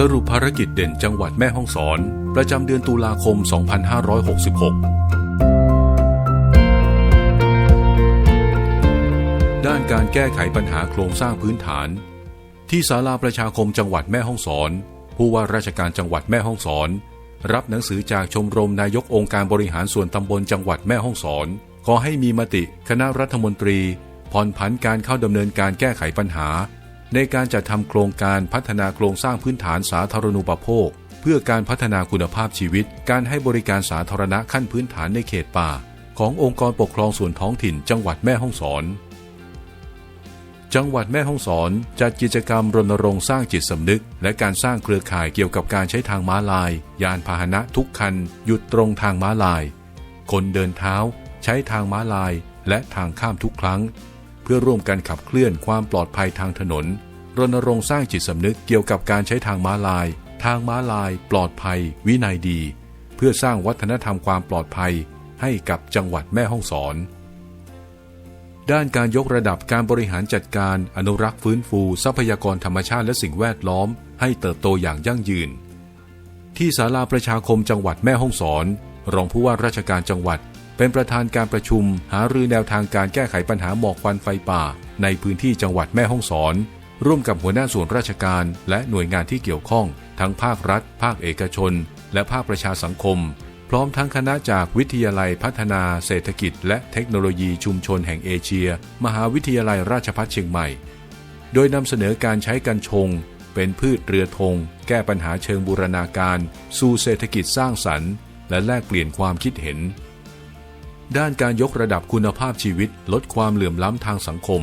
สรุปภารกิจเด่นจังหวัดแม่ฮ่องสอน ประจำเดือนตุลาคม 2566 ด้านการแก้ไขปัญหาโครงสร้างพื้นฐาน ที่ศาลาประชาคมจังหวัดแม่ฮ่องสอน ผู้ว่าราชการจังหวัดแม่ฮ่องสอน รับหนังสือจากชมรมนายกองค์การบริหารส่วนตำบลจังหวัดแม่ฮ่องสอน ขอให้มีมติคณะรัฐมนตรีผ่อนผันการเข้าดำเนินการแก้ไขปัญหา ในการจัดทำโครงการพัฒนาโครงสร้างพื้นฐานสาธารณูปโภค เพื่อการพัฒนาคุณภาพชีวิต การให้บริการสาธารณะขั้นพื้นฐานในเขตป่า ขององค์กรปกครองส่วนท้องถิ่น จังหวัดแม่ฮ่องสอน จังหวัดแม่ฮ่องสอนจัดกิจกรรมรณรงค์สร้างจิตสำนึก และการสร้างเครือข่ายเกี่ยวกับการใช้ทางม้าลาย ยานพาหนะทุกคัน หยุดตรงทางม้าลาย คนเดินเท้า ใช้ทางม้าลาย และทางข้ามทุกครั้ง เพื่อร่วมกันขับเคลื่อนความปลอดภัยทางถนน รณรงค์สร้างจิตสำนึกเกี่ยวกับการใช้ทางม้าลาย ทางม้าลาย ปลอดภัย วินัยดี เพื่อสร้างวัฒนธรรมความปลอดภัย ให้กับจังหวัดแม่ฮ่องสอน ด้านการยกระดับการบริหารจัดการอนุรักษ์ฟื้นฟู ทรัพยากรธรรมชาติและสิ่งแวดล้อม ให้เติบโตอย่างยั่งยืน ที่ศาลาประชาคมจังหวัดแม่ฮ่องสอน รองผู้ว่าราชการจังหวัด เป็นประธานการประชุมหารือแนวทางการแก้ไขปัญหาหมอกควันไฟป่า ในพื้นที่จังหวัดแม่ฮ่องสอน ร่วมกับหัวหน้าส่วนราชการ และหน่วยงานที่เกี่ยวข้อง ทั้งภาครัฐ ภาคเอกชน และภาคประชาสังคม พร้อมทั้งคณะจากวิทยาลัยพัฒนาเศรษฐกิจ และเทคโนโลยีชุมชนแห่งเอเชีย มหาวิทยาลัยราชภัฏเชียงใหม่ โดยนำเสนอการใช้กัญชง เป็นพืชเรือธงแก้ปัญหาเชิงบูรณาการ สู่เศรษฐกิจสร้างสรรค์ และแลกเปลี่ยนความคิดเห็น ด้านการยกระดับคุณภาพชีวิตลดความเหลื่อมล้ำทางสังคม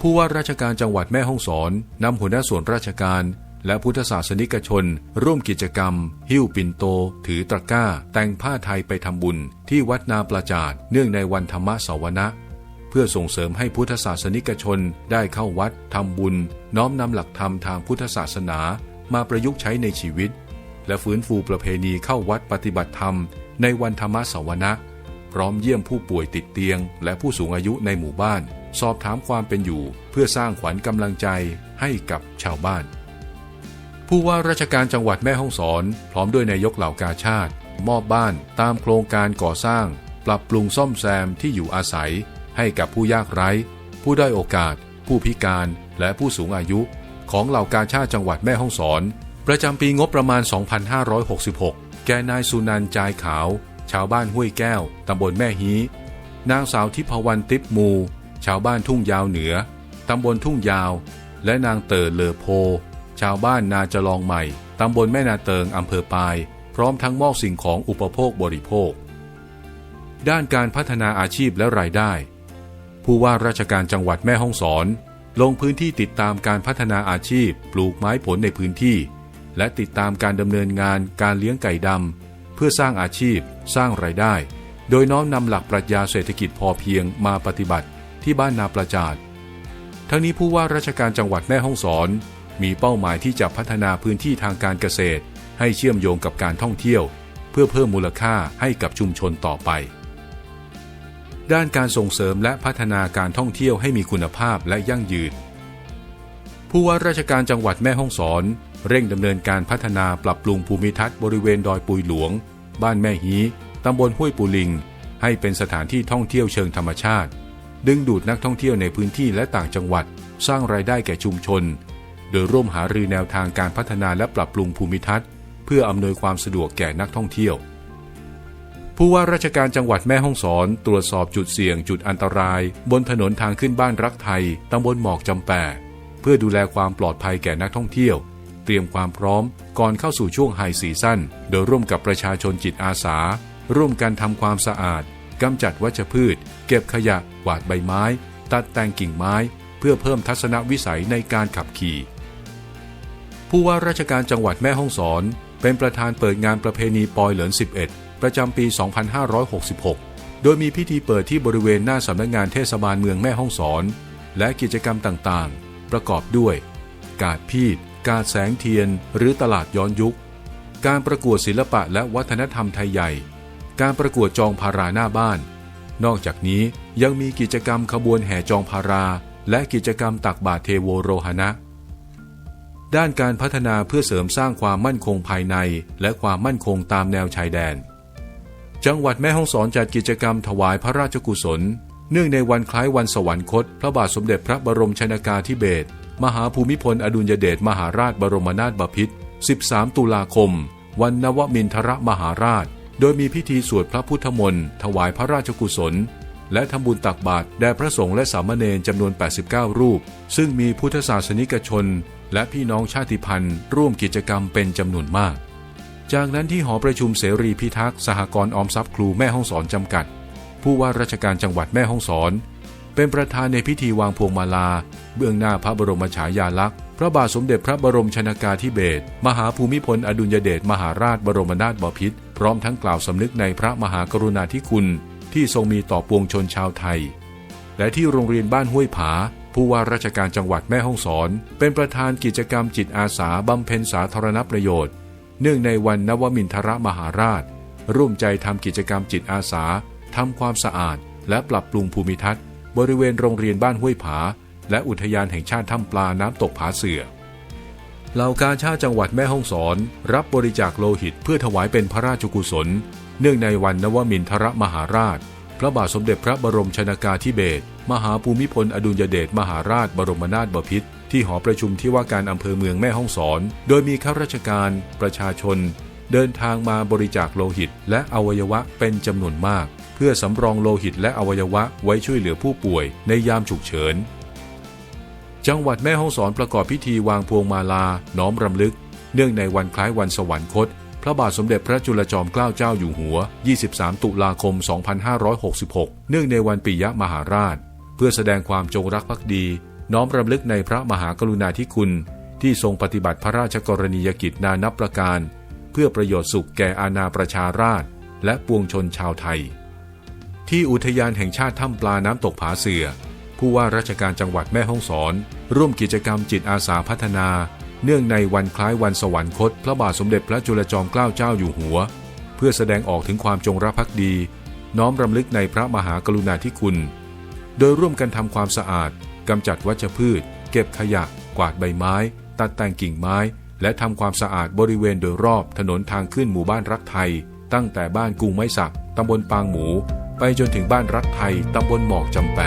ผู้ว่าราชการจังหวัดแม่ฮ่องสอนนำหัวหน้าส่วนราชการ และพุทธศาสนิกชน ร่วมกิจกรรม หิ้วปิ่นโต ถือตะกร้า แต่งผ้าไทยไปทำบุญ ที่วัดนาประจาดเนื่องในวันธรรมสวนะเพื่อส่งเสริมให้พุทธศาสนิกชนได้เข้าวัดทำบุญ น้อมนำหลักธรรมทางพุทธศาสนา มาประยุกต์ใช้ในชีวิต และฟื้นฟูประเพณีเข้าวัดปฏิบัติธรรม ในวันธรรมสวนะ พร้อมเยี่ยมผู้ป่วยติดเตียง และผู้สูงอายุในหมู่บ้าน สอบถามความเป็นอยู่ เพื่อสร้างขวัญกำลังใจให้กับชาวบ้าน ผู้ว่าราชการจังหวัดแม่ฮ่องสอน พร้อมด้วยนายกเหล่ากาชาติ มอบบ้านตามโครงการก่อสร้าง ปรับปรุงซ่อมแซมที่อยู่อาศัย ให้กับผู้ยากไร้ ผู้ด้อยโอกาส ผู้พิการและผู้สูงอายุ ของเหล่ากาชาติจังหวัดแม่ฮ่องสอน ประจำปีงบประมาณ 2566 แก่นายสุนันท์จายขาว ชาวบ้านห้วยแก้ว ตำบลแม่ฮีนางสาวทิพวรรณติปมู ชาวบ้านทุ่งยาวเหนือ ตำบลทุ่งยาว และนางเตอเลอโพ ชาวบ้านนาจลองใหม่ ตำบลแม่นาเติงอำเภอปาย พร้อมทั้งมอบสิ่งของอุปโภคบริโภค ด้านการพัฒนาอาชีพและรายได้ ผู้ว่าราชการจังหวัดแม่ฮ่องสอน ลงพื้นที่ติดตามการพัฒนาอาชีพ ปลูกไม้ผลในพื้นที่ และติดตามการดำเนินงานการเลี้ยงไก่ดำ เพื่อสร้างอาชีพ สร้างรายได้ โดยน้อมนำหลักปรัชญาเศรษฐกิจพอเพียงมาปฏิบัติที่บ้านนาประจาดทั้งนี้ผู้ว่าราชการจังหวัดแม่ฮ่องสอน มีเป้าหมายที่จะพัฒนาพื้นที่ทางการเกษตร ให้เชื่อมโยงกับการท่องเที่ยว เพื่อเพิ่มมูลค่าให้กับชุมชนต่อไป ด้านการส่งเสริมและพัฒนาการท่องเที่ยวให้มีคุณภาพและยั่งยืนผู้ว่าราชการจังหวัดแม่ฮ่องสอน เร่งดำเนินการพัฒนาปรับปรุงภูมิทัศน์บริเวณดอยปุยหลวง บ้านแม่ฮีตำบลห้วยปูลิง ให้เป็นสถานที่ท่องเที่ยวเชิงธรรมชาติ ดึงดูดนักท่องเที่ยวในพื้นที่และต่างจังหวัด สร้างรายได้แก่ชุมชน โดยร่วมหารือแนวทางการพัฒนาและปรับปรุงภูมิทัศน์ เพื่ออำนวยความสะดวกแก่นักท่องเที่ยว ผู้ว่าราชการจังหวัดแม่ฮ่องสอน ตรวจสอบจุดเสี่ยงจุดอันตราย บนถนนทางขึ้นบ้านรักไทยตำบลหมอกจำแปะเพื่อดูแลความปลอดภัยแก่นักท่องเที่ยว เตรียมความพร้อม ก่อนเข้าสู่ช่วงไฮซีซั่นโดยร่วมกับประชาชนจิตอาสา ร่วมกันทำความสะอาดกำจัดวัชพืช เก็บขยะกวาดใบไม้ ตัดแต่งกิ่งไม้ เพื่อเพิ่มทัศนวิสัยในการขับขี่ ผู้ว่าราชการจังหวัดแม่ฮ่องสอน เป็นประธานเปิดงานประเพณีปอยเหลิน 11 ประจำปี 2566 โดยมีพิธีเปิดที่บริเวณหน้าสำนักงานเทศบาลเมืองแม่ฮ่องสอน และกิจกรรมต่างๆ ประกอบด้วย กาดพีด กาดแสงเทียน หรือตลาดย้อนยุค การประกวดศิลปะและวัฒนธรรมไทยใหญ่ การประกวดจองพาราหน้าบ้าน นอกจากนี้ยังมีกิจกรรมขบวนแห่จองพารา และกิจกรรมตักบาตรเทโวโรหณะด้านการพัฒนาเพื่อเสริมสร้างความมั่นคงภายใน และความมั่นคงตามแนวชายแดน จังหวัดแม่ฮ่องสอนจัดกิจกรรมถวายพระราชกุศล เนื่องในวันคล้ายวันสวรรคต พระบาทสมเด็จพระบรมชนากาธิเบศร มหาภูมิพลอดุลยเดชมหาราชบรมนาถบพิตร 13 ตุลาคม วันนวมินทรมหาราช โดยมีพิธีสวดพระพุทธมนต์ถวายพระราชกุศล และทำบุญตักบาตรแด่พระสงฆ์และสามเณรจำนวน 89 รูป ซึ่งมีพุทธศาสนิกชน และพี่น้องชาติพันธุ์ ร่วมกิจกรรมเป็นจำนวนมาก จากนั้นที่หอประชุมเสรีพิทักษ์สหกรณ์ออมทรัพย์ครูแม่ห้องสอนจำกัด ผู้ว่าราชการจังหวัดแม่ฮ่องสอน เป็นประธานในพิธีวางพวงมาลา เบื้องหน้าพระบรมฉายาลักษณ์ พระบาทสมเด็จพระบรมชนากาธิเบศรมหาภูมิพลอดุลยเดชมหาราชบรมนาถบพิตรพร้อมทั้งกล่าวสำนึกในพระมหากรุณาธิคุณ ที่ทรงมีต่อปวงชนชาวไทย และที่โรงเรียนบ้านห้วยผา ผู้ว่าราชการจังหวัดแม่ฮ่องสอน เป็นประธานกิจกรรมจิตอาสาบำเพ็ญสาธารณประโยชน์ เนื่องในวันนวมินทรมหาราช ร่วมใจทำกิจกรรมจิตอาสาทำความสะอาด และปรับปรุงภูมิทัศน์ บริเวณโรงเรียนบ้านห้วยผา และอุทยานแห่งชาติถ้ำปลาน้ำตกผาเสือเหล่ากาชาติจังหวัดแม่ฮ่องสอน รับบริจาคโลหิตเพื่อถวายเป็นพระราชกุศล เนื่องในวันนวมินทรมหาราช พระบาทสมเด็จพระบรมชนากาธิเบศรมหาภูมิพลอดุลยเดชมหาราชบรมนาถบพิตรที่หอประชุมที่ว่าการอำเภอเมืองแม่ฮ่องสอน โดยมีข้าราชการ ประชาชน เดินทางมาบริจาคโลหิต และอวัยวะเป็นจำนวนมาก พื่อสำรองโลหิตและอวัยวะไว้ช่วยเหลือผู้ป่วยในยามฉุกเฉิน จังหวัดแม่ฮ่องสอนประกอบพิธีวางพวงมาลา น้อมรำลึก เนื่องในวันคล้ายวันสวรรคต พระบาทสมเด็จพระจุลจอมเกล้าเจ้าอยู่หัว 23 ตุลาคม 2566 เนื่องในวันปิยมหาราช เพื่อแสดงความจงรักภักดี น้อมรำลึกในพระมหากรุณาธิคุณ ที่ทรงปฏิบัติพระราชกรณียกิจนานับประการ เพื่อประโยชน์สุขแก่อาณาประชาราษฎร์และปวงชนชาวไทย ที่อุทยานแห่งชาติถ้ำปลาน้ำตกผาเสือ ผู้ว่าราชการจังหวัดแม่ฮ่องสอน ร่วมกิจกรรมจิตอาสาพัฒนา เนื่องในวันคล้ายวันสวรรคต พระบาทสมเด็จพระจุลจอมเกล้าเจ้าอยู่หัว เพื่อแสดงออกถึงความจงรักภักดี น้อมรำลึกในพระมหากรุณาธิคุณ โดยร่วมกันทำความสะอาดกำจัดวัชพืช เก็บขยะ กวาดใบไม้ ตัดแต่งกิ่งไม้ และทำความสะอาดบริเวณโดยรอบถนนทางขึ้นหมู่บ้านรักไทย ตั้งแต่บ้านกุงไม้สักตำบลปางหมู ไปจนถึงบ้านรักไทยตำบลหมอกจำแป